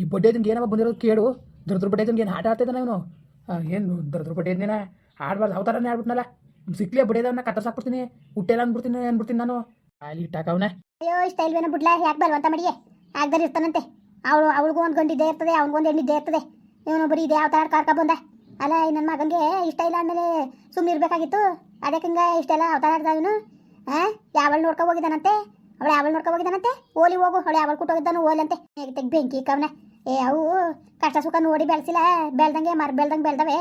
ಈ ಬಡ್ಡೆದಂಗೆ ಏನಪ್ಪ ಬಂದಿರೋದು ಕೇಳು. ದೊಡ್ಡ ದೊಡ್ಡ ಬಡ್ಡೆ ಏನು ಆಟ ಆಡ್ತಿದ್ದಾನೆ ಇವನು ಏನು ದುರ್ದ್ರ ಬಡ್ಡೆದೇನ ಆಡ್ಬಾರ್ದು, ಅವತಾರನೇ ಆಡ್ಬಿಟ್ನಲ್ಲ. ಸಿಕ್ಲೇ ಬಡ್ಡೆದವನ್ನ ಕತ್ತರ್ಸಾಕ್ಬಿಡ್ತೀನಿ ಹುಟ್ಟೆಲ್ಲ ಅಂದ್ಬಿಡ್ತೀನಿ ಅಂದ್ಬಿಡ್ತೀನಿ ನಾನು. ಅಲ್ಲಿ ಇಟ್ಟಾಕವನ ಅಯ್ಯೋ ಇಷ್ಟ ಇಲ್ವೇನೋ ಬಿಡ್ಲಾ? ಯಾಕೆ ಬಲ್ವಂತ ಮಡಿಗೆ ಆಗ್ದಾರ ಇರ್ತಾನಂತೆ? ಅವಳು, ಅವಳಿಗೂ ಒಂದು ಗಂಡು ಇರ್ತದೆ ಅವ್ನಿಗೊಂದು ಹೆಣ್ಣು ಇದ್ದೇ ಇರ್ತದೆ. ಇವನು ಬರೀ ಇದೆ ಯಾವ ಥರ ಕಾರ್ಕ ಬಂದ. ಅಲ್ಲ ನನ್ನ ಮಗನಿಗೆ ಇಷ್ಟ ಇಲ್ಲ ಅಂದಮೇಲೆ ಸುಮ್ಮನೆ ಇರಬೇಕಾಗಿತ್ತು? ಅದಕ್ಕೆ ಹಿಂಗೆ ಇಷ್ಟೆಲ್ಲ ಅವತಾರ ಆಡ್ದ ಇವನು? ಹಾಂ ಯಾವಳು ನೋಡ್ಕೊ ಹೋಗಿದ್ದಾನಂತೆ? ಅವಳು ಯಾವಳು ನೋಡ್ಕೊ ಹೋಗಿದ್ದಾನಂತೆ? ಓಲಿ ಹೋಗು, ಅವಳು ಯಾವಳು ಕೊಟ್ಟೋಗಿದ್ದಾನು ಓಲಂತೆ ತೆಗ್ ಬೆಂಕಿ ಕವನ ಏ, ಅವು ಕಷ್ಟ ಸುಖ ನೋಡಿ ಬೆಳೆಸಿಲ್ಲ, ಬೆಳ್ದಂಗೆ ಮರ, ಬೆಳ್ದಂಗೆ ಬೆಳ್ದವೆ.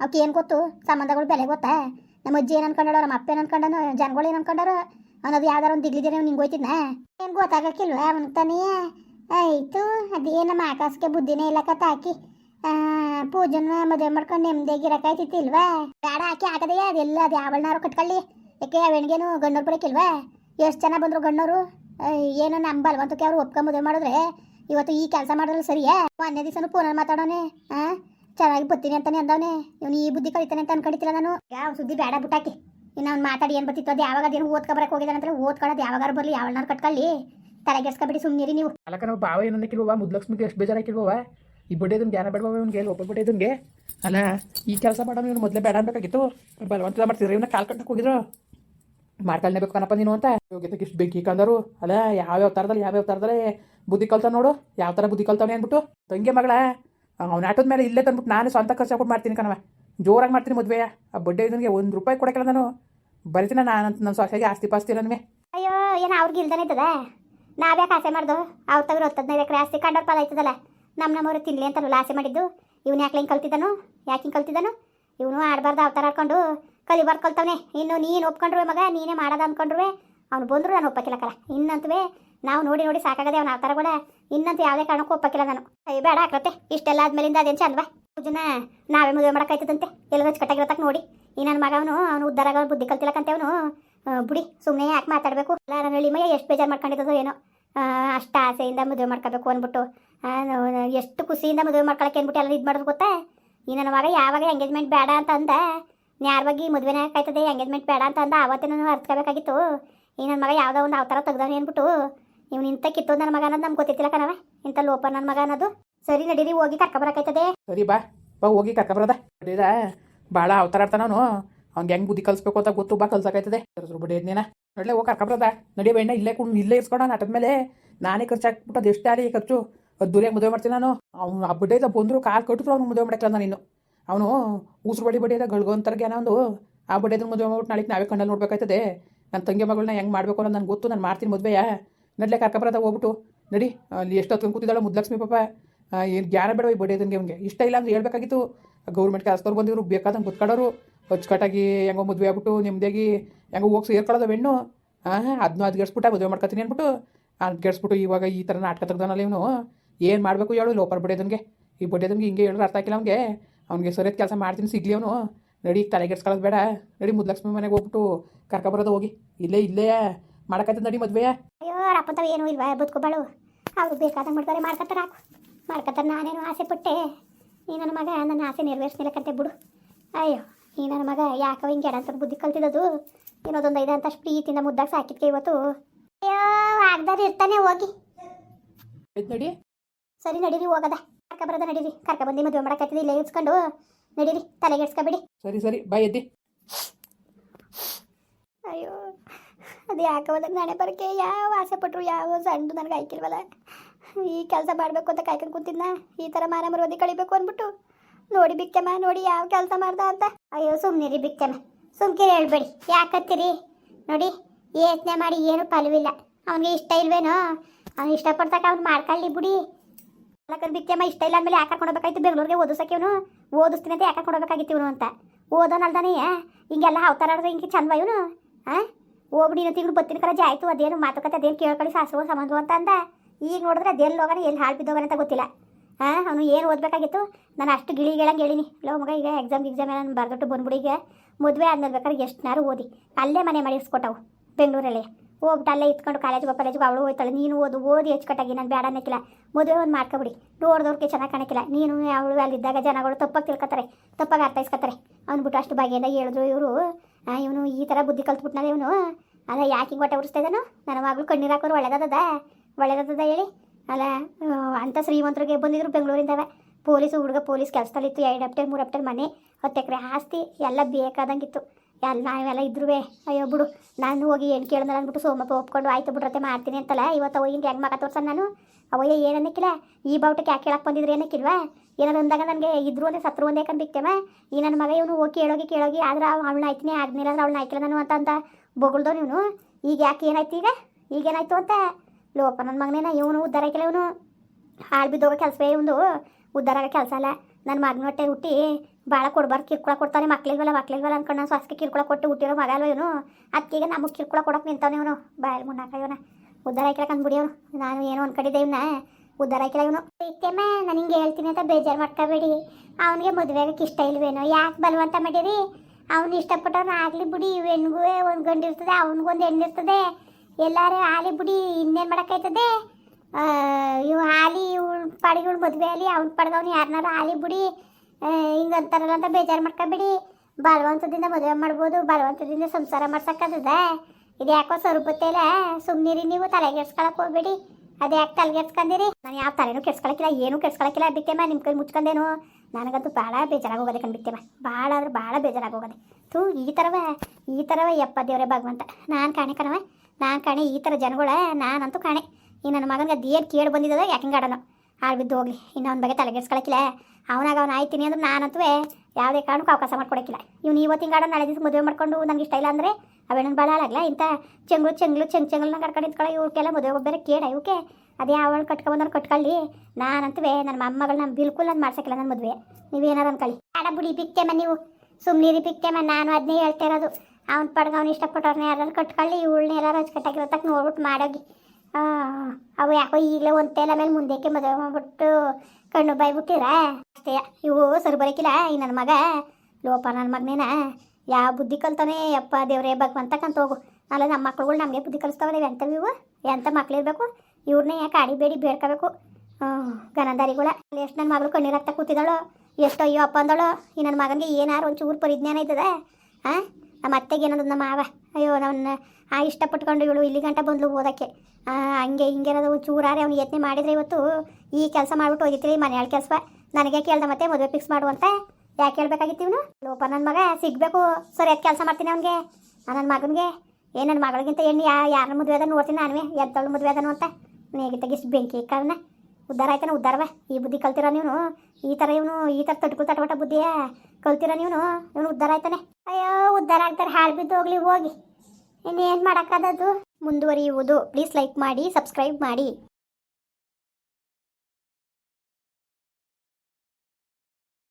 ಅವಕ್ಕೆ ಏನು ಗೊತ್ತು? ಸಂಬಂಧಗಳು ಬೆಲೆ ಗೊತ್ತಾ? ನಮ್ಮ ಅಜ್ಜಿ ಏನು ಅನ್ಕೊಂಡಾರೋ ನಮ್ಮ ಅಪ್ಪ ಏನು ಅನ್ಕೊಂಡನು, ಜನಗಳು ಏನು ಅನ್ಕೊಂಡಾರೋ, ಅನ್ನೋದು ಯಾವ್ದಾರ ಒಂದು ದಿಗ್ಲಿದೇನೆ ನಿಂಗೆ ಹೋಯ್ತಿದ್ನ? ಏನು ಗೊತ್ತಾಗಕ್ಕಿಲ್ವ ಅವನ ತಾನೇ? ಆಯಿತು, ಅದೇ ನಮ್ಮ ಆಕಾಶಕ್ಕೆ ಬುದ್ಧಿನೇ ಇಲ್ಲ ಕತ್ತ ಹಾಕಿ. ಪೂಜನ ಮದುವೆ ಮಾಡ್ಕೊಂಡು ನೆಮ್ಮದಿಯಾಗಿರಕಾಯ್ತಿತ್ತಿಲ್ವಾ ಬೇಡ ಹಾಕಿ ಹಾಕದೆ ಅದೆಲ್ಲ, ಅದು ಯಾವಳ್ನಾರು ಕಟ್ಕೊಳ್ಳಿ. ಯಾಕೆ ಅವೆಣ್ಗೇನು ಗಣ್ಣವ್ರು ಬರೋಕ್ಕಿಲ್ವಾ ಎಷ್ಟು ಜನ ಬಂದರು ಗಣ್ಣವರು ಏನೋ ನಮ್ಮ ಬಲವಂತಕ್ಕೆ ಅವ್ರು ಒಪ್ಕೊಂಡು ಮದುವೆ ಮಾಡಿದ್ರೆ ಇವತ್ತು ಈ ಕೆಲಸ ಮಾಡಿದ್ರೆ ಸರಿಯೇ? ಒಂದೇ ದಿವಸನು ಫೋನಲ್ಲಿ ಮಾತಾಡೋನೆ. ಆ, ಚೆನ್ನಾಗಿ ಬರ್ತೀನಿ ಅಂತಾನೆ ಅಂದವನೆ. ಇವನು ಈ ಬುದ್ಧಿ ಕಲಿತಾನೆ ಅಂತ ಅನ್ಕೊಂಡಿತ್ತಿಲ್ಲ ನಾನು. ಯಾವ ಸುದ್ದಿ ಬೇಡ ಬಿಟ್ಟಾಕಿ. ಇನ್ನು ಅವ್ನು ಮಾತಾಡಿ ಏನು ಬರ್ತಿತ್ತು ಅದು ಯಾವಾಗ ಅದೇನು ಓದ್ಕೊ ಬರಕ್ಕೆ ಹೋಗಿದ್ದಾನಂದ್ರೆ ಓದ್ಕೊಳ್ಳೋದು ಯಾವಾಗಾರು ಬರಲಿ. ಯಾವಳ್ನಾರು ಕಟ್ಕೊಳ್ಳಿ. ತಲೆಗೆಸ್ಕೊಬಿಡಿ ಸುಮ್ಮನಿರಿ ನೀವು. ಅಲ್ಲಕ್ಕ ನಾವು ಬಾವ ಕಿಲ್ವಾ ಮುದ್ಲಕ್ಷ್ಮಿಗೆ ಎಷ್ಟು ಬೇಜಾರಾಕಿಲ್ವವ ಈ ಬಡ್ಡೆದನ್ ಜ್ಞಾನ ಬೇಡವ ಇವ್ನಿಗೆ? ಒಬ್ಬ ಇದನ್ಗೆ ಅಲ್ಲ, ಈ ಕೆಲಸ ಮಾಡೋನು ಇವ್ನು ಮೊದಲೇ ಬೇಡ ಅನ್ಬೇಕಾಗಿತ್ತು. ಬಲವಂತ ಮಾಡ್ತಿದ್ರೆ? ಇವನ್ನ ಕಾಲ್ ಕಟ್ಟಕ್ಕೆ ಹೋಗಿದ್ರು? ಮಾಡ್ಕೊಳ್ಲೇಬೇಕು ಕಣಪ್ಪ ನೀನು ಅಂತ. ಯೋಗ್ಯತೆಗೆ ಇಷ್ಟು ಬೆಂಕಿ ಕಂದರು ಅಲ್ಲ, ಯಾವ್ಯಾವ ಥರದಲ್ಲಿ ಯಾವ್ಯಾವ ಥರದಲ್ಲಿ ಬುದ್ಧಿ ಕಲ್ತಾವ ನೋಡು. ಯಾವ ಥರ ಬುದ್ಧಿ ಕಲ್ತಾವನೆ ಅಂದ್ಬಿಟ್ಟು. ತಂಗಿ ಮಗಳ, ಅವ್ನ ಆಟದ ಮೇಲೆ ಇಲ್ಲೇ ತಂದ್ಬಿಟ್ಟು ನಾನು ಸ್ವಂತ ಖರ್ಚು ಹಾಕೊಂಡು ಮಾಡ್ತೀನಿ ಕಣವ ಜೋರಾಗಿ ಮಾಡ್ತೀನಿ ಮದುವೆ. ಆ ಬಡ್ಡೆ ಇದನಿಗೆ ಒಂದು ರೂಪಾಯಿ ಕೊಡಕ್ಕಿಲ್ಲ ನಾನು. ಬರೀತೀನಿ ನಾನು ನನ್ನ ಸೊಸೆಗೆ ಆಸ್ತಿ ಪಾಸ್ತಿ ನನಗೆ ಅಯ್ಯೋ, ಏನೋ ಅವ್ರಿಗೆ ಇಲ್ದನೇ ಇರ್ತದ ನಾವ್ಯಾಕೆ ಆಸೆ ಮಾಡ್ದು? ಅವ್ರು ತಗರು ಹತ್ತದ್ನೈದು ಎಕರೆ ಆಸ್ತಿ ಕಂಡ್ರ ಪಾಲ ಆಯ್ತದಲ್ಲ ನಮ್ಮ ನಮ್ಮವರು ತಿನ್ಲಿ ಅಂತ ಆಸೆ ಮಾಡಿದ್ದು. ಇವ್ನು ಯಾಕೆ ಹಿಂಗೆ ಕಲ್ತಿದ್ದಾನು? ಯಾಕೆ ಹಿಂಗೆ ಕಲ್ತಿದ್ದಾನು? ಇವನು ಆಡಬಾರ್ದು ಅವತಾರ ಆಡ್ಕೊಂಡು ಕಲಿಬಾರ್ದು ಬರ್ಕೊಳ್ತಾವನೆ. ಇನ್ನು ನೀನು ಒಪ್ಕೊಂಡ್ರುವೆ ಮಗ, ನೀನೇ ಮಾಡೋದು ಅಂದ್ಕೊಂಡ್ರೆ ಅವ್ನು ಬಂದರೂ ನಾನು ಒಪ್ಪಕ್ಕಿಲ್ಲಕ್ಕಲ್ಲ ಇನ್ನಂತವೇ ನಾವು ನೋಡಿ ನೋಡಿ ಸಾಕಾಗದೆ ಅವ್ನು ಆ ಥರ ಕೂಡ. ಇನ್ನಂತೂ ಯಾವುದೇ ಕಾರಣಕ್ಕೂ ಒಪ್ಪಕ್ಕಿಲ್ಲ ನಾನು. ಅಯ್ಯ ಬೇಡ ಹಾಕತ್ತೆ ಇಷ್ಟೆಲ್ಲ ಆದ್ಮೇಲಿಂದ ಅದೇನು ಚಂದವಾ? ಪೂಜನ, ನಾವೇ ಮದುವೆ ಮಾಡೋಕ್ಕಾಯ್ತದಂತೆ. ಎಲ್ಲ ಕಟ್ಟಾಗಿರತಕ್ಕ ನೋಡಿ. ಈ ನನ್ನ ಮಗ ಅವನು ಅವನು ಉದ್ದಾರ ಆಗೋ ಬುದ್ಧಿ ಕಲ್ತಿಲ್ಲಕ್ಕಂತೆ ಅವನು. ಬುಡಿ ಸುಮ್ಮನೆ ಯಾಕೆ ಮಾತಾಡಬೇಕು? ಅಲ್ಲ ನನ್ನ ಮೈಯ ಎಷ್ಟು ಬೇಜಾರು ಮಾಡ್ಕೊಂಡಿದ್ದೋ ಏನೋ. ಅಷ್ಟು ಆಸೆಯಿಂದ ಮದುವೆ ಮಾಡ್ಕೋಬೇಕು ಅಂದ್ಬಿಟ್ಟು. ಎಷ್ಟು ಖುಷಿಯಿಂದ ಮದುವೆ ಮಾಡ್ಕೊಳಕ್ಕೆ ಅಂದ್ಬಿಟ್ಟು ಎಲ್ಲ ಇದು ಮಾಡೋದು ಗೊತ್ತಾ? ಈ ನನ್ನ ಮಗ ಯಾವಾಗ ಎಂಗೇಜ್ಮೆಂಟ್ ಬೇಡ ಅಂತ ಅಂದ. ಯಾರ ಬಗ್ಗೆ ಮದುವೆನೇ ಆಯ್ತದೆ ಎಂಗೇಜ್ಮೆಂಟ್ ಬೇಡ ಅಂತ ಅಂದ ಆವತ್ತೇ ನಾನು ಅರ್ತ್ಕೋಬೇಕಾಗಿತ್ತು ಈ ನನ್ನ ಮಗ ಯಾವುದೋ ಒಂದು ಅವತಾರ ತೆಗ್ದಾನೆ ಅಂದ್ಬಿಟ್ಟು ಇವ್ನು ಇಂಥ ಕಿತ್ತು ನನ್ನ ಮಗ ಅನ್ನೋದು ನಮ್ಗೆ ಗೊತ್ತಿತ್ತಿಲ್ಲ ಕಣವ ಇಂಥ ಲೋಪ ನನ್ನ ಮಗ ಅನ್ನೋದು. ಸರಿ ನಡೀರಿ, ಹೋಗಿ ಕರ್ಕೊಬರಕಾಯ್ತದೆ ಸರಿ ಬಾ ಬಾ ಹೋಗಿ ಕರ್ಕೊಬರದ ಬಡ್ಡಿದ ಭಾಳ ಅವತಾರ ಆಡ್ತಾನ ಅವನು. ಅವ್ನಿಗೆ ಹೆಂಗ್ ಬುದ್ಧಿ ಕಲಿಸ್ಬೇಕು ಅಂತ ಗೊತ್ತು, ಬಾ ಕಲ್ಸಕಾಯ್ತದೆ. ಬಡ್ಡಿ ಇದ್ನೇನ. ನೋಡ್ಲೆ, ಹೋಗಿ ಕರ್ಕೊಬರದ ನಡಿ ಬಣ್ಣ ಇಲ್ಲೇ ಕುಂಡು ಇಲ್ಲೇ ಇರ್ಸ್ಕೊಳ ನಾಟದ ಮೇಲೆ. ನಾನೇ ಖರ್ಚು ಹಾಕ್ಬಿಟ್ಟು ಅದು ಎಷ್ಟು ಖರ್ಚು. ಅದ್ದೂರಿಯಾಗಿ ಮದುವೆ ಮಾಡ್ತೀನಿ ನಾನು. ಅವ್ನು ಆ ಬಂದರು, ಕಾಲು ಕಟ್ಟಿದ್ರು ಅವ್ನು ಮದುವೆ ಮಾಡಕ್ಕಿಲ್ಲ ನಾನು ಇನ್ನು. ಅವನು ಉಸಿರು ಬಡಿ ಬಡಿ ಅದ ಗಳಿಗೋಂತರ್ಗೆ ಏನೋ ಒಂದು. ಆ ಬಡ್ಡೆದ ಮದುವೆ ಮಾಡ್ಬಿಟ್ಟು ನಾಳೆ ನಾವೇ ಕಣ್ಣಲ್ಲಿ ನೋಡ್ಬೇಕಾಯ್ತದೆ. ನನ್ನ ತಂಗಿ ಮಗಳನ್ನ ಹೆಂಗೆ ಮಾಡಬೇಕು ಅನ್ನೋದು ನನಗೆ ಗೊತ್ತು, ನಾನು ಮಾಡ್ತೀನಿ ಮದುವೆಯ. ನಡ್ಲೆ ಕರ್ಕಬರದ ಹೋಗ್ಬಿಟ್ಟು ನಡಿ ಅಲ್ಲಿ ಎಷ್ಟು ಹೊತ್ತು ಕೂತಿದ್ದಾಳೆ ಮುದ್ಲಕ್ಷ್ಮಿ ಪಾಪ. ಏನು ಜ್ಞಾನ ಬೇಡ ಈ ಬಡಿಯೋದಂಗೆ ಅವ್ನಿಗೆ. ಇಷ್ಟ ಇಲ್ಲ ಅಂದ್ರೆ ಹೇಳ್ಬೇಕಾಗಿತ್ತು. ಗೌರ್ಮೆಂಟ್ ಕೆಲಸದವ್ರು ಬಂದಿದ್ರು, ಬೇಕಾದಂಗೆ ಗೊತ್ಕೊಡೋರು ಅಚ್ಚುಕಟ್ಟಾಗಿ ಹೆಂಗೋ ಮದುವೆ ಆಗ್ಬಿಟ್ಟು ನಿಮ್ದಾಗಿ ಹೆಂಗೋ ಹೋಗಿ ಸೇರ್ಕೊಳ್ಳೋದು ಹೆಣ್ಣು. ಹಾಂ ಅದನ್ನೂ ಅದು ಗೆಡ್ಸ್ಬಿಟ್ಟ ಮದುವೆ ಮಾಡ್ಕೊತೀನಿ ಅಂದ್ಬಿಟ್ಟು ಅದು ಗೆಡ್ಸ್ಬಿಟ್ಟು ಇವಾಗ ಈ ಥರ ನಾಟಕ ತೆಗ್ದಾನಲ್ಲ ಇವನು. ಏನು ಮಾಡಬೇಕು ಹೇಳು ಲೋಪರ್ ಬಡಿಯೋದನ್ಗೆ. ಈ ಬಡಿಯೋದನ್ಗೆ ಹಿಂಗೆ ಹೇಳಿದ್ರೆ ಅರ್ಥ ಆಗಿಲ್ಲ ಅವ್ನಿಗೆ. ಅವ್ನಿಗೆ ಸರಿಯಾದ ಕೆಲಸ ಮಾಡ್ತೀನಿ ಸಿಗ್ಲಿ ಅವನು. ನಡಿ ತಲೆಗೆಡ್ಸ್ಕೊಳ್ಳೋದು ಬೇಡ. ನಡಿ ಮುದ್ಲಕ್ಷ್ಮಿ ಮನೆಗೆ ಹೋಗ್ಬಿಟ್ಟು ಕರ್ಕೊಬರೋದು ಹೋಗಿ. ಇಲ್ಲೇ ಇಲ್ಲೇ. ಮಾಡಕತ್ತದ ನಡಿ ಮದುವೆ. ಅಯ್ಯೋ ರಪ್ಪಂತವ ಏನೂ ಇಲ್ವಾ? ಬದುಕೋಬಾಳು. ಅವ್ರು ಬೇಕಾದಂಗೆ ಮಾಡ್ತಾರೆ ಮಾಡ್ಕೊತಾರೆ ಹಾಕು. ಮಾಡ್ಕೊತಾರೆ ನಾನೇನು ಆಸೆ ಪಟ್ಟೆ. ಈ ನನ್ನ ಮಗ ನನ್ನ ಆಸೆ ನೆರವೇರಿಸ್ಲಿಕ್ಕಂತೆ ಬಿಡು. ಅಯ್ಯೋ ಈ ನನ್ನ ಮಗ ಯಾಕೋ ಹಿಂಗೆ ಅಂತ ಬುದ್ಧಿ ಕಲ್ತಿದ್ದು ಇನ್ನೊಂದೊಂದು ಐದು ಅಂತ ಪ್ರೀತಿಯಿಂದ ಮುದ್ದಾಗಿ ಸಾಕಿದ್ಕೆ ಇವತ್ತು. ಅಯ್ಯೋ ಆಗ್ದಾರ ಇರ್ತಾನೆ ಹೋಗಿ. ನಡಿ. ಸರಿ ನಡೀರಿ ಹೋಗದ. ಕರ್ಕ ಬರೋದ ನಡೀರಿ. ಕರ್ಕ ಬಂದು ಮದುವೆ ಮಾಡಕತ್ತಿದ್ದು ಇಲ್ಲೇ ಇಸ್ಕೊಂಡು ನಡೀರಿ. ತಲೆಗೆಡ್ಸ್ಕೊಬೇಡಿ ಸರಿ ಸರಿ ಬಾಯ್ ಎದ್ದಿ. ಅಯ್ಯೋ ಅದು ಯಾಕವಲ್ಲ ನಾಳೆ ಬರೋಕ್ಕೆ? ಯಾವ ಆಸೆ ಪಟ್ಟರು ಯಾವ ಸಣ್ಣ ನನಗೆ ಆಯ್ಕಿಲ್ವಲ್ಲ ಈ ಕೆಲಸ ಮಾಡಬೇಕು ಅಂತ ಕಾಯ್ಕೊಂಡು ಕೂತಿದ್ನ? ಈ ಥರ ಮಾನ ಮರೋದಿ ಕಳಿಬೇಕು ಅಂದ್ಬಿಟ್ಟು? ನೋಡಿ ಬಿಕ್ಕಮ್ಮ ನೋಡಿ ಯಾವ ಕೆಲಸ ಮಾಡ್ದ ಅಂತ. ಅಯ್ಯೋ ಸುಮ್ಮನಿರಿ ಬಿಕ್ಕಮ್ಮ. ಸುಮ್ಕಿರಿ ಹೇಳ್ಬೇಡಿ. ಯಾಕತ್ತೀರಿ? ನೋಡಿ ಯೋಚನೆ ಮಾಡಿ ಏನು ಫಲವಿಲ್ಲ ಅವ್ನಿಗೆ ಇಷ್ಟ ಇಲ್ವೇನೋ? ಅವ್ನು ಇಷ್ಟಪಡ್ತಕ್ಕ ಅವ್ನು ಮಾಡ್ಕೊಳ್ಳಿ ಬಿಡಿ. ಅಲ್ಲಕರ್ ಬಿಕ್ಕಮ್ಮ ಇಷ್ಟ ಇಲ್ಲ ಅಂದಮೇಲೆ ಯಾಕೆ ಕರ್ಕೊಂಡೋಗ್ಬೇಕಾಯ್ತು ಬೆಂಗಳೂರಿಗೆ ಓದಿಸಕ್ಕೆ ಇವನು. ಓದಿಸ್ತೀನಿ ಅಂತ ಯಾಕೆ ಕರ್ಕೊಂಡೋಗ್ಬೇಕಾಗಿತ್ತು ಇವನು ಅಂತ. ಓದೋನಲ್ದಾನೆ. ಹಿಂಗೆಲ್ಲ ಅವತಾರ ಹಿಂಗೆ ಚಂದ ಇವನು. ಹಾಂ ಹೋಗ್ಬಿಡಿ ಅಂತ ತಿಂಗಳು ಬತ್ತಿನ ಕರಜೆ ಆಯಿತು. ಅದೇನು ಮಾತುಕತೆ, ಅದೇನು ಕೇಳ್ಕೊಳ್ಳಿ ಸಾಸುವ ಸಂಬಂಧ ಅಂತ ಅಂದ. ಈಗ ನೋಡಿದ್ರೆ ಅದೆಲ್ಲಿ ಹೋಗೋಣ ಎಲ್ಲಿ ಹಾಳು ಬಿದ್ದೋಗೋಣ ಅಂತ ಗೊತ್ತಿಲ್ಲ. ಹಾಂ ಅವನು ಏನು ಓದಬೇಕಾಗಿತ್ತು? ನಾನು ಅಷ್ಟು ಗಿಳಿ ಗಿಳಂಗೆ ಹೇಳಿನಿ. ಲೋ ಮಗ, ಈಗ ಎಕ್ಸಾಮ್ ಎಕ್ಸಾಮ್ ನಾನು ಬರ್ದೊಟ್ಟು ಬಂದ್ಬಿಡಿ ಈಗ. ಮದುವೆ ಆದ್ಮೇಲೆ ಬೇಕಾದ್ರೆ ಎಷ್ಟು ನಾರು ಓದಿ. ಅಲ್ಲೇ ಮನೆ ಮಾಡಿಸ್ಕೊಟ್ಟವು ಬೆಂಗಳೂರಲ್ಲಿ. ಹೋಗ್ಬಿಟ್ಟು ಅಲ್ಲೇ ಇತ್ಕೊಂಡು ಕಾಲೇಜ್ಗೆ ಕಾಲೇಜ್ಗೆ ಅವಳು ಹೋಯ್ತಾಳೆ. ನೀನು ಓದು, ಓದಿ ಅಚ್ಚುಕಟ್ಟಾಗಿ ನಾನು ಬೇಡ ಅನ್ನಕ್ಕಿಲ್ಲ. ಮದುವೆ ಒಂದು ಮಾಡ್ಕೊಬಿಡಿ. ನೋಡ್ದವ್ರಿಗೆ ಚೆನ್ನಾಗಿ ಕಾಣಕ್ಕಿಲ್ಲ. ನೀನು ಅವಳು ಅಲ್ಲಿದ್ದಾಗ ಜನಗಳು ತಪ್ಪಾಗಿ ತಿಳ್ಕೊತಾರೆ, ತಪ್ಪಾಗಿ ಅರ್ಥೈಸ್ಕೊತಾರೆ. ಅಂದ್ಬಿಟ್ಟು ಅಷ್ಟು ಬಗೆಯಿಂದ ಹೇಳಿದ್ರು ಇವರು. ಇವನು ಈ ಥರ ಬುದ್ಧಿ ಕಲ್ತ್ಬಿಟ್ನಲ್ಲ ಇವನು. ಅಲ್ಲ, ಯಾಕೆ ಹಿಂಗೆ ಹೊಟ್ಟೆ ಉರಿಸ್ತಾ ಇದ್ದಾನು? ನನ್ನ ಮಗಳು ಕಣ್ಣೀರು ಹಾಕೋರು ಒಳ್ಳೇದದ ಒಳ್ಳೇದದ ಹೇಳಿ. ಅಲ್ಲ ಅಂತ ಶ್ರೀಮಂತರಿಗೆ ಬಂದಿದ್ರು ಬೆಂಗಳೂರಿಂದವೆ ಪೊಲೀಸು ಹುಡುಗ ಪೊಲೀಸ್ ಕೆಲಸದಲ್ಲಿತ್ತು. ಎರಡು ಅಪ್ಟೇರ್ ಮೂರು ಅಪ್ಟೇರ್ ಮನೆ, ಹತ್ತು ಎಕರೆ ಆಸ್ತಿ ಎಲ್ಲ ಬೇಕಾದಂಗಿತ್ತು. ಎಲ್ಲ ನಾವೆಲ್ಲ ಇದ್ರೂ ಅಯ್ಯೋ, ಬಿಡು. ನಾನು ಹೋಗಿ ಏನು ಕೇಳಿದ್ರೆ ಅಂದ್ಬಿಟ್ಟು ಸೋಮಪ್ಪ ಒಪ್ಕೊಂಡು ಆಯ್ತು ಬಿಡ್ರತೆ ಮಾಡ್ತೀನಿ ಅಂತಲ್ಲ. ಇವತ್ತು ಹೋಗಿ ಹೆಂಗೆ ಮಗ ತೋರ್ಸ ನಾನು? ಅವಯ್ಯ ಏನಕ್ಕಿಲ್ಲ ಈ ಬಾವುಟಕ್ಕೆ ಯಾಕೆ ಕೇಳಕ್ಕೆ ಬಂದಿದ್ರೆ ಏನಕ್ಕಿಲ್ವಾ ಏನಾದ್ರು ಅಂದಾಗ ನನಗೆ ಇದ್ರು ಒಂದೇ, ಸತ್ರು ಒಂದೇ ಬಿಕ್ತೇವ ಈ ನನ್ನ ಮಗ ಇವನು ಹೋಗಿ ಕೇಳೋಗಿ ಕೇಳೋಗಿ, ಆದ್ರೆ ಅವಳನ್ನ ಆಯ್ತೀನಿ ಆಗ್ನಿಲ್ಲ ಅಂದ್ರೆ ಅವಳನ್ನ ಆಯ್ಕಿಲ್ಲ ನಾನು ಅಂತ ಅಂತ ಬೊಗಳ್ದೋ ಇವನು. ಈಗ ಯಾಕೆ ಏನಾಯ್ತು ಈಗ? ಈಗೇನಾಯ್ತು ಅಂತ? ಲೋಪ ನನ್ನ ಮಗನೇನ ಇವನು ಉದ್ದಾರ ಆಯ್ಕಿಲ್ಲ ಇವನು. ಹಾಳು ಬಿದ್ದೋಗೋ ಕೆಲಸವೇ ಇವನು ಆಗೋ ಕೆಲಸ ಅಲ್ಲ. ನನ್ನ ಮಗನ ಹೊಟ್ಟೆ ಹುಟ್ಟಿ ಭಾಳ ಕೊಡ್ಬಾರ್ದು ಕಿರ್ಕೊಳ ಕೊಡ್ತಾನೆ ಮಕ್ಳಿಗೆಲ್ಲ ಮಕ್ಳಿಗೆಲ್ಲ ಅನ್ಕೊಂಡು ನಾನು ಸ್ವಾಸ್ಗೆ ಕಿರ್ಕೊಳ ಕೊಟ್ಟು ಹುಟ್ಟಿರೋ ಮಗ ಇವನು? ಅದಕ್ಕೀಗ ನಮಗೆ ಕಿರ್ಕೊಳ ಕೊಡಕ್ಕೆ ನಿಂತಾನೆ ಇವನು. ಬಾಯಲ್ಲಿ ಮುನ್ನಾಕ ಇವನ ಉದ್ದಾರ ಹಾಕಿರಕ್ಕೆ ಕಂದ್ಬಿಡಿ ಅವನು ನಾನು ಏನೋ ಅನ್ಕೊಂಡಿದ್ದೆ ಇವನ್ನ ಉದ್ದಾರ ಹಾಕಿಲ್ಲ ಇವನು. ಪ್ರೀತಿಯಮ್ಮ, ನಾನು ಹಿಂಗೆ ಹೇಳ್ತೀನಿ ಅಂತ ಬೇಜಾರು ಮಾಡ್ಕೋಬೇಡಿ. ಅವನಿಗೆ ಮದುವೆ ಆಗಕ್ಕೆ ಇಷ್ಟ ಇಲ್ವೇನೋ? ಯಾಕೆ ಬಲವಂತ ಮಾಡಿರಿ? ಅವನು ಇಷ್ಟಪಟ್ಟವ್ನು ಆಗಲಿ ಬಿಡಿ. ಹೆಣ್ಗೂ ಒಂದು ಗಂಡಿರ್ತದೆ ಇರ್ತದೆ, ಅವ್ನಿಗೊಂದು ಹೆಣ್ಣು ಇರ್ತದೆ. ಎಲ್ಲಾರು ಆಲಿ ಬಿಡಿ. ಇನ್ನೇನು ಮಾಡೋಕ್ಕಾಯ್ತದೆ ಇವು ಆಲಿ ಇವಳು ಪಾಡಿಗಳು ಮದುವೆ ಆಲಿ ಅವ್ನ ಪಡ್ಗವ್ನು ಯಾರನ್ನಾರ ಆಲಿ ಬಿಡಿ ಹಿಂಗೆ ಅಂತಾರಲ್ಲ ಅಂತ ಬೇಜಾರು ಮಾಡ್ಕೊಬಿಡಿ. ಬಲವಂತದಿಂದ ಮದುವೆ ಮಾಡ್ಬೋದು, ಬಲವಂತದಿಂದ ಸಂಸಾರ ಮಾಡ್ಸಕ್ಕದ ಇದು ಯಾಕೋ ಸ್ವರೂಪತ್ತೆ ಇಲ್ಲ. ಸುಮ್ಮನಿರಿ ನೀವು ತಲೆಗೆಡ್ಸ್ಕೊಳಕ್ ಹೋಗ್ಬೇಡಿ. ಅದು ಯಾಕೆ ತಲೆಗೆಡ್ಸ್ಕೊಂಡಿರಿ ನಾನು ಯಾವ ತಲೆನೂ ಕೆಡ್ಸ್ಕೊಳಕ್ಕಿಲ್ಲ ಏನೂ ಕೆಡ್ಸ್ಕೊಳಕ್ಕಿಲ್ಲ ಬಿಟ್ಟೆಮ್ಮ ನಿಮ್ಮ ಕೈ ಮುಚ್ಕೊಂಡೇನು. ನನಗಂತೂ ಭಾಳ ಬೇಜಾರಾಗೋಗದೆ ಕಂಡ್ಬಿಟ್ಟೇಮ ಭಾಳ ಅಂದ್ರೆ ಭಾಳ ಹೋಗೋದೆ. ತೂ ಈ ಥರವ ಈ ಥರವ ಯಪ್ಪ ದೇವ್ರೆ ಭಗವಂತ. ನಾನು ಕಾಣೆ ಕಣವ ನಾನು ಕಾಣೆ ಈ ಥರ ಜನಗಳ, ನಾನಂತೂ ಕಾಣೆ. ಈ ನನ್ನ ಮಗನಿಗೆ ಅದು ಏನು ಕೇಳಿ ಬಂದಿದ್ದದ ಯಾಕೆ ಆಡೋಣ ಬಿದ್ದು ಹೋಗ್ಲಿ. ಅವ್ನ ಬಗ್ಗೆ ತಲೆಗೆಡ್ಸ್ಕೊಳಕ್ಕಿಲ್ಲ ಅವನಾಗ ಅವ್ನು ಆಯ್ತೀನಿ ಅಂದ್ರೆ ನಾನಂತೂ ಯಾವುದೇ ಕಾರಣಕ್ಕೂ ಅವಕಾಶ ಮಾಡ್ಕೊಡಕ್ಕಿಲ್ಲ ಇವ್ನು ಇವತ್ತಿನ ಗಾಡ ನಾಳೆ ದಿವಸ ಮದುವೆ ಮಾಡ್ಕೊಂಡು ನನಗೆ ಇಷ್ಟ ಇಲ್ಲ ಅಂದರೆ ಅವೇನು ಭಾಳ ಆಗಲ್ಲ ಇಂಥ ಚೆಂಗ್ಳು ಚೆಂಗ್ಳು ಚೆಂಗ್ ಚೆಂಗ್ಳನ್ನ ಕಟ್ಕೊಂಡು ನಿಂತ್ಕೊಳ್ಳೋ ಇವಕ್ಕೆಲ್ಲ ಮದುವೆ ಬೇರೆ ಕೇಳ ಇವಕ್ಕೆ ಅದೇ ಅವಳು ಕಟ್ಕೊಂಡ್ಬಂದ್ರೆ ಕಟ್ಕೊಳ್ಳಿ. ನಾನಂತೂ ನನ್ನ ಮೊಮ್ಮಗಳನ್ನ ಬಿಲ್ಕುಲ್ ನಾನು ಮಾಡ್ಸಕ್ಕಿಲ್ಲ ನನ್ನ ಮದುವೆ. ನೀವೇನಾರು ಅನ್ಕೊಳ್ಳಿ. ಆಡ ಬಿಡಿ ಬಿಕ್ತೆಮ್ಮ ನೀವು. ಸುಮ್ಮನಿರಿ ಬಿಕ್ತೆಮ್ಮ ನಾನು ಅದನ್ನೇ ಹೇಳ್ತಾ ಇರೋದು. ಅವ್ನ ಪಡ್ಗ ಅವ್ನು ಇಷ್ಟಪಟ್ಟವ್ರನ್ನ ಯಾರು ಕಟ್ಕೊಳ್ಳಿ, ಇವಳನ್ನ ಎಲ್ಲಾರು ಅಚ್ಚುಕಟ್ಟಾಗಿರತಕ್ಕ ನೋಡ್ಬಿಟ್ಟು ಮಾಡೋಗಿ. ಅವು ಯಾಕೋ ಈಗಲೇ ಒಂತೆಲ್ಲ ಮೇಲೆ ಮುಂದಕ್ಕೆ ಮದುವೆ ಮಾಡ್ಬಿಟ್ಟು ಕಣ್ಣು ಬಾಯಿ ಬಿಟ್ಟಿರ ಅಷ್ಟೇ. ಇವು ಸರಿ ಬರೋಕಿಲ್ಲ. ಈ ನನ್ನ ಮಗ. ಲೋಪ ನನ್ನ ಮಗನೇನ. ಯಾವ ಬುದ್ಧಿ ಕಲ್ತಾನೆ. ಯಪ್ಪ ದೇವ್ರೇ ಕಂತ ಹೋಗು. ಅಲ್ಲ ನಮ್ಮ ಮಕ್ಳುಗಳು ನಮಗೆ ಬುದ್ಧಿ ಕಲಿಸ್ತಾವಲ್ಲ ಎಂಥವು ಇವು? ಎಂಥ ಮಕ್ಳಿರ್ಬೇಕು ಇವ್ರನ್ನೇ ಯಾಕೆ ಅಡಿಬೇಡಿ ಬೇಡ್ಕೋಬೇಕು? ಗನಂದಾರಿಗಳ. ಎಷ್ಟು ನನ್ನ ಮಗಳು ಕಣ್ಣೀರು ಹಾಕ್ತಾ ಕೂತಿದ್ದಾಳು? ಎಷ್ಟು ಅಯ್ಯೋ ಅಪ್ಪ ಅಂದಳು? ಈ ನನ್ನ ಮಗನಿಗೆ ಏನಾರು ಒಂಚೂರು ಪರಿಜ್ಞಾನ ಇದ್ದದ? ಹಾಂ? ನಮ್ಮ ಅತ್ತೆಗೆ ಏನದು ನಮ್ಮ ಮಾವ, ಅಯ್ಯೋ ನನ್ನ ಆ ಇಷ್ಟಪಟ್ಕೊಂಡು ಇವಳು ಇಲ್ಲಿ ಗಂಟ ಬಂದ್ಲು ಓದಕ್ಕೆ. ಹಂಗೆ ಹಿಂಗೆ ಅನ್ನೋದು ಚೂರಾರೆ ಅವ್ನು ಯತ್ನೆ ಮಾಡಿದ್ರೆ ಇವತ್ತು ಈ ಕೆಲಸ ಮಾಡ್ಬಿಟ್ಟು ಹೋಗಿತ್ರಿ ಮನೆಯಾಳ ಕೆಲಸ. ನನಗೆ ಕೇಳ್ದೆ ಮತ್ತೆ ಮದುವೆ ಫಿಕ್ಸ್ ಮಾಡುವಂತ ಯಾಕೆ ಹೇಳ್ಬೇಕಾಗಿತ್ತು ಇವನು? ಲೋಪ ನನ್ನ ಮಗ ಸಿಗಬೇಕು. ಸರಿಯಾದ ಕೆಲಸ ಮಾಡ್ತೀನಿ ಅವನಿಗೆ. ನನ್ನ ಮಗನಿಗೆ. ಏ ನನ್ನ ಮಗಳಿಗಿಂತ ಹೆಣ್ಣು ಯಾ ಯಾರನ್ನ ಮದುವೆ ಅದ ನೋಡ್ತೀನಿ ನಾನುವೇ. ಎದ್ದಳು ಮದುವೆ ಅದನು ಅಂತ. ನೇಗಿ ತೆಗಿಸ್ ಬೆಂಕಿ ಕಾರಣ. ಉದ್ದಾರ ಆಯ್ತಾನೆ, ಉದ್ದಾರವ. ಈ ಬುದ್ಧಿ ಕಲ್ತಿರೋ ನೀವು ಈ ಥರ ಇವನು, ಈ ಥರ ತಟ್ಕು ಬುದ್ಧಿಯಾ ಬುದ್ಧಿಯ ಕಲ್ತಿರ ನೀವು ಇವನು ಉದ್ಧಾರ ಆಯ್ತಾನೆ. ಅಯ್ಯೋ ಉದ್ಧಾರ ಆಗ್ತಾರೆ ಹಾಳು ಬಿದ್ದು ಹೋಗ್ಲಿ, ಹೋಗಿ. ಇನ್ನೇನು ಮಾಡೋಕ್ಕಾದದ್ದು? ಮುಂದುವರಿಯುವುದು. ಪ್ಲೀಸ್ ಲೈಕ್ ಮಾಡಿ ಸಬ್ಸ್ಕ್ರೈಬ್ ಮಾಡಿ.